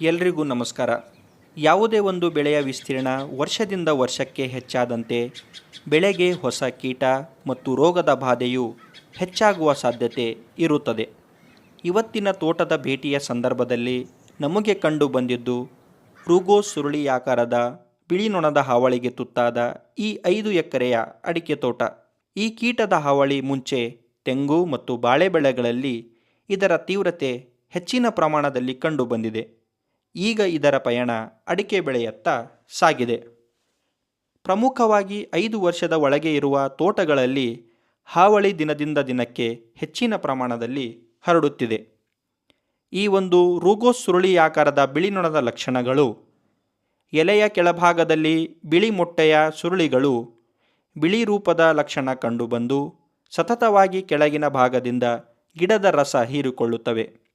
ಎಲ್ರಿಗೂ ನಮಸ್ಕಾರ. ಯಾವುದೇ ಒಂದು ಬೆಳೆಯ ವಿಸ್ತೀರ್ಣ ವರ್ಷದಿಂದ ವರ್ಷಕ್ಕೆ ಹೆಚ್ಚಾದಂತೆ ಬೆಳೆಗೆ ಹೊಸ ಕೀಟ ಮತ್ತು ರೋಗದ ಬಾಧೆಯು ಹೆಚ್ಚಾಗುವ ಸಾಧ್ಯತೆ ಇರುತ್ತದೆ. ಇವತ್ತಿನ ತೋಟದ ಭೇಟಿಯ ಸಂದರ್ಭದಲ್ಲಿ ನಮಗೆ ಕಂಡು ಬಂದಿದ್ದು ರುಗೋ ಸುರುಳಿಯಾಕಾರದ ಬಿಳಿ ನೊಣದ ಹಾವಳಿಗೆ ತುತ್ತಾದ ಈ ಐದು ಎಕರೆಯ ಅಡಿಕೆ ತೋಟ. ಈ ಕೀಟದ ಹಾವಳಿ ಮುಂಚೆ ತೆಂಗು ಮತ್ತು ಬಾಳೆ ಬೆಳೆಗಳಲ್ಲಿ ಇದರ ತೀವ್ರತೆ ಹೆಚ್ಚಿನ ಪ್ರಮಾಣದಲ್ಲಿ ಕಂಡುಬಂದಿದೆ ಈಗ ಇದರ ಪಯಣ ಅಡಿಕೆ ಬೆಳೆಯತ್ತ ಸಾಗಿದೆ. ಪ್ರಮುಖವಾಗಿ ಐದು ವರ್ಷದ ಒಳಗೆ ಇರುವ ತೋಟಗಳಲ್ಲಿ ಹಾವಳಿ ದಿನದಿಂದ ದಿನಕ್ಕೆ ಹೆಚ್ಚಿನ ಪ್ರಮಾಣದಲ್ಲಿ ಹರಡುತ್ತಿದೆ. ಈ ಒಂದು ರೂಗೋ ಸುರುಳಿಯಾಕಾರದ ಬಿಳಿನೊಣದ ಲಕ್ಷಣಗಳು, ಎಲೆಯ ಕೆಳಭಾಗದಲ್ಲಿ ಬಿಳಿ ಮೊಟ್ಟೆಯ ಸುರುಳಿಗಳು ಬಿಳಿ ರೂಪದ ಲಕ್ಷಣ ಕಂಡುಬಂದು ಸತತವಾಗಿ ಕೆಳಗಿನ ಭಾಗದಿಂದ ಗಿಡದ ರಸ ಹೀರಿಕೊಳ್ಳುತ್ತವೆ.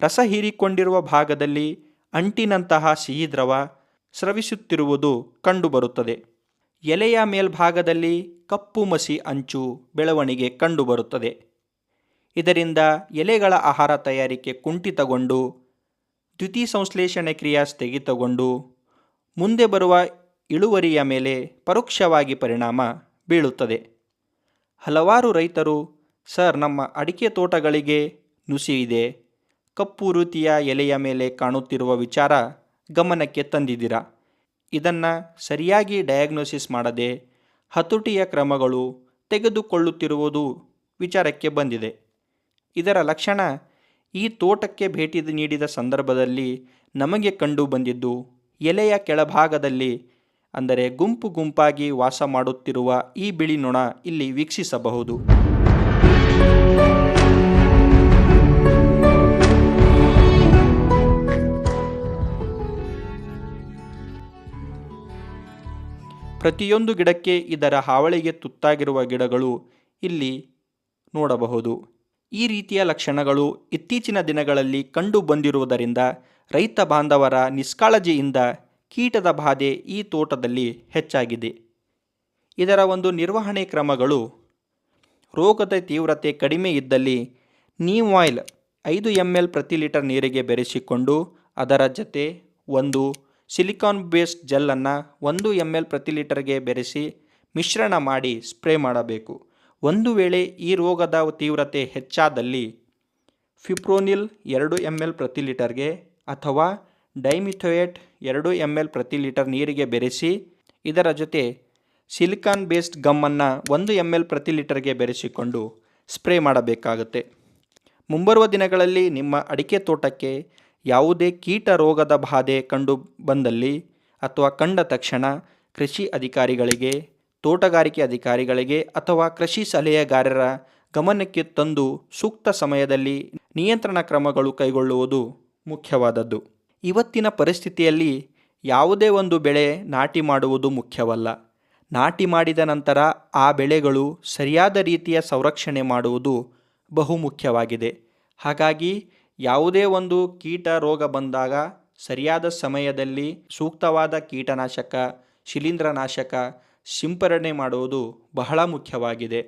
ರಸ ಹೀರಿಕೊಂಡಿರುವ ಭಾಗದಲ್ಲಿ ಅಂಟಿನಂತಹ ಸಿಹಿ ದ್ರವ ಸ್ರವಿಸುತ್ತಿರುವುದು ಕಂಡುಬರುತ್ತದೆ. ಎಲೆಯ ಮೇಲ್ಭಾಗದಲ್ಲಿ ಕಪ್ಪು ಮಸಿ ಅಂಚು ಬೆಳವಣಿಗೆ ಕಂಡುಬರುತ್ತದೆ. ಇದರಿಂದ ಎಲೆಗಳ ಆಹಾರ ತಯಾರಿಕೆ ಕುಂಠಿತಗೊಂಡು ದ್ಯುತಿ ಸಂಶ್ಲೇಷಣೆ ಕ್ರಿಯಾ ಸ್ಥಗಿತಗೊಂಡು, ಮುಂದೆ ಬರುವ ಇಳುವರಿಯ ಮೇಲೆ ಪರೋಕ್ಷವಾಗಿ ಪರಿಣಾಮ ಬೀಳುತ್ತದೆ. ಹಲವಾರು ರೈತರು, ಸರ್, ನಮ್ಮ ಅಡಿಕೆ ತೋಟಗಳಿಗೆ ನುಸಿ ಇದೆ ಕಪ್ಪು ರೀತಿಯ ಎಲೆಯ ಮೇಲೆ ಕಾಣುತ್ತಿರುವ ವಿಚಾರ ಗಮನಕ್ಕೆ ತಂದಿದ್ದೀರಾ? ಇದನ್ನು ಸರಿಯಾಗಿ ಡಯಾಗ್ನೋಸಿಸ್ ಮಾಡದೆ ಹತೋಟಿಯ ಕ್ರಮಗಳು ತೆಗೆದುಕೊಳ್ಳುತ್ತಿರುವುದು ವಿಚಾರಕ್ಕೆ ಬಂದಿದೆ. ಇದರ ಲಕ್ಷಣ ಈ ತೋಟಕ್ಕೆ ಭೇಟಿ ನೀಡಿದ ಸಂದರ್ಭದಲ್ಲಿ ನಮಗೆ ಕಂಡು ಬಂದಿದ್ದು ಎಲೆಯ ಕೆಳಭಾಗದಲ್ಲಿ ಅಂದರೆ ಗುಂಪು ಗುಂಪಾಗಿ ವಾಸ ಮಾಡುತ್ತಿರುವ ಈ ಬಿಳಿ ನೊಣ ಇಲ್ಲಿ ವೀಕ್ಷಿಸಬಹುದು. ಪ್ರತಿಯೊಂದು ಗಿಡಕ್ಕೆ ಇದರ ಹಾವಳಿಗೆ ತುತ್ತಾಗಿರುವ ಗಿಡಗಳು ಇಲ್ಲಿ ನೋಡಬಹುದು. ಈ ರೀತಿಯ ಲಕ್ಷಣಗಳು ಇತ್ತೀಚಿನ ದಿನಗಳಲ್ಲಿ ಕಂಡು ಬಂದಿರುವುದರಿಂದ ರೈತ ಬಾಂಧವರ ನಿಷ್ಕಾಳಜಿಯಿಂದ ಕೀಟದ ಬಾಧೆ ಈ ತೋಟದಲ್ಲಿ ಹೆಚ್ಚಾಗಿದೆ. ಇದರ ಒಂದು ನಿರ್ವಹಣೆ ಕ್ರಮಗಳು ರೋಗದ ತೀವ್ರತೆ ಕಡಿಮೆ ಇದ್ದಲ್ಲಿ ನೀಮ್ ಆಯಿಲ್ ಐದು ಎಂ ಎಲ್ ಪ್ರತಿ ಲೀಟರ್ ನೀರಿಗೆ ಬೆರೆಸಿಕೊಂಡು ಅದರ ಜೊತೆ ಒಂದು ಸಿಲಿಕಾನ್ ಬೇಸ್ಡ್ ಜೆಲ್ಲನ್ನು ಒಂದು ಎಂ ಎಲ್ ಪ್ರತಿ ಲೀಟರ್ಗೆ ಬೆರೆಸಿ ಮಿಶ್ರಣ ಮಾಡಿ ಸ್ಪ್ರೇ ಮಾಡಬೇಕು. ಒಂದು ವೇಳೆ ಈ ರೋಗದ ತೀವ್ರತೆ ಹೆಚ್ಚಾದಲ್ಲಿ ಫಿಪ್ರೋನಿಲ್ ಎರಡು ಎಂ ಎಲ್ ಪ್ರತಿ ಲೀಟರ್ಗೆ ಅಥವಾ ಡೈಮಿಥೋಯೇಟ್ ಎರಡು ಎಂ ಎಲ್ ಪ್ರತಿ ಲೀಟರ್ ನೀರಿಗೆ ಬೆರೆಸಿ, ಇದರ ಜೊತೆ ಸಿಲಿಕಾನ್ ಬೇಸ್ಡ್ ಗಮ್ಮನ್ನು ಒಂದು ಎಂ ಎಲ್ ಪ್ರತಿ ಲೀಟರ್ಗೆ ಬೆರೆಸಿಕೊಂಡು ಸ್ಪ್ರೇ ಮಾಡಬೇಕಾಗುತ್ತೆ. ಮುಂಬರುವ ದಿನಗಳಲ್ಲಿ ನಿಮ್ಮ ಅಡಿಕೆ ತೋಟಕ್ಕೆ ಯಾವುದೇ ಕೀಟ ರೋಗದ ಬಾಧೆ ಕಂಡು ಬಂದಲ್ಲಿ ಅಥವಾ ಕಂಡ ತಕ್ಷಣ ಕೃಷಿ ಅಧಿಕಾರಿಗಳಿಗೆ, ತೋಟಗಾರಿಕೆ ಅಧಿಕಾರಿಗಳಿಗೆ ಅಥವಾ ಕೃಷಿ ಸಲಹೆಗಾರರ ಗಮನಕ್ಕೆ ತಂದು ಸೂಕ್ತ ಸಮಯದಲ್ಲಿ ನಿಯಂತ್ರಣ ಕ್ರಮಗಳು ಕೈಗೊಳ್ಳುವುದು ಮುಖ್ಯವಾದದ್ದು. ಇವತ್ತಿನ ಪರಿಸ್ಥಿತಿಯಲ್ಲಿ ಯಾವುದೇ ಒಂದು ಬೆಳೆ ನಾಟಿ ಮಾಡುವುದು ಮುಖ್ಯವಲ್ಲ. ನಾಟಿ ಮಾಡಿದ ನಂತರ ಆ ಬೆಳೆಗಳು ಸರಿಯಾದ ರೀತಿಯ ಸಂರಕ್ಷಣೆ ಮಾಡುವುದು ಬಹುಮುಖ್ಯವಾಗಿದೆ. ಹಾಗಾಗಿ ಯಾವುದೇ ಒಂದು ಕೀಟ ರೋಗ ಬಂದಾಗ ಸರಿಯಾದ ಸಮಯದಲ್ಲಿ ಸೂಕ್ತವಾದ ಕೀಟನಾಶಕ ಶಿಲೀಂಧ್ರನಾಶಕ ಸಿಂಪರಣೆ ಮಾಡುವುದು ಬಹಳ ಮುಖ್ಯವಾಗಿದೆ.